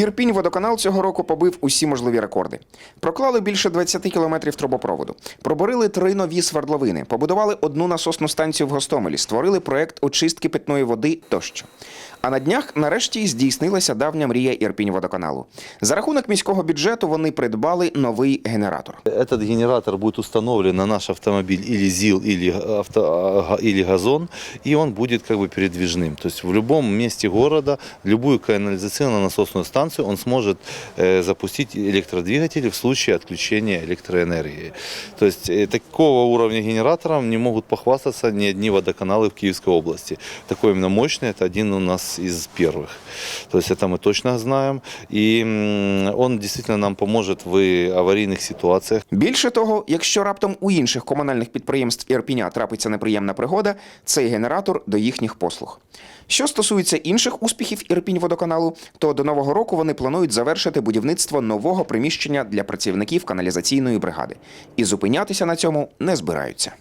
Ірпінь водоканал цього року побив усі можливі рекорди. Проклали більше 20 кілометрів трубопроводу, проборили три нові свердловини, побудували одну насосну станцію в Гостомелі, створили проект очистки питної води тощо. А на днях нарешті здійснилася давня мрія Ірпінь водоканалу. За рахунок міського бюджету вони придбали новий генератор. Этот генератор будет установлен на наш автомобиль или ЗИЛ, или, авто, а, или газон, и он будет как бы передвижным. То есть в любом месте города, любую канализационную насосную станцию он сможет э, запустить электродвигатели в случае отключения электроэнергии. То есть э, такого уровня генератором не могут похвастаться ни одни водоканалы в Киевской области. Такой именно мощный, это один у нас из первых. То есть это мы точно знаем. И м, он действительно нам поможет в аварийных ситуациях. Більше того, якщо раптом у інших комунальних підприємств Ірпіня трапиться неприємна пригода, цей генератор до їхніх послуг. Що стосується інших успіхів Ірпінь водоканалу, то до нового року вони планують завершити будівництво нового приміщення для працівників каналізаційної бригади і зупинятися на цьому не збираються.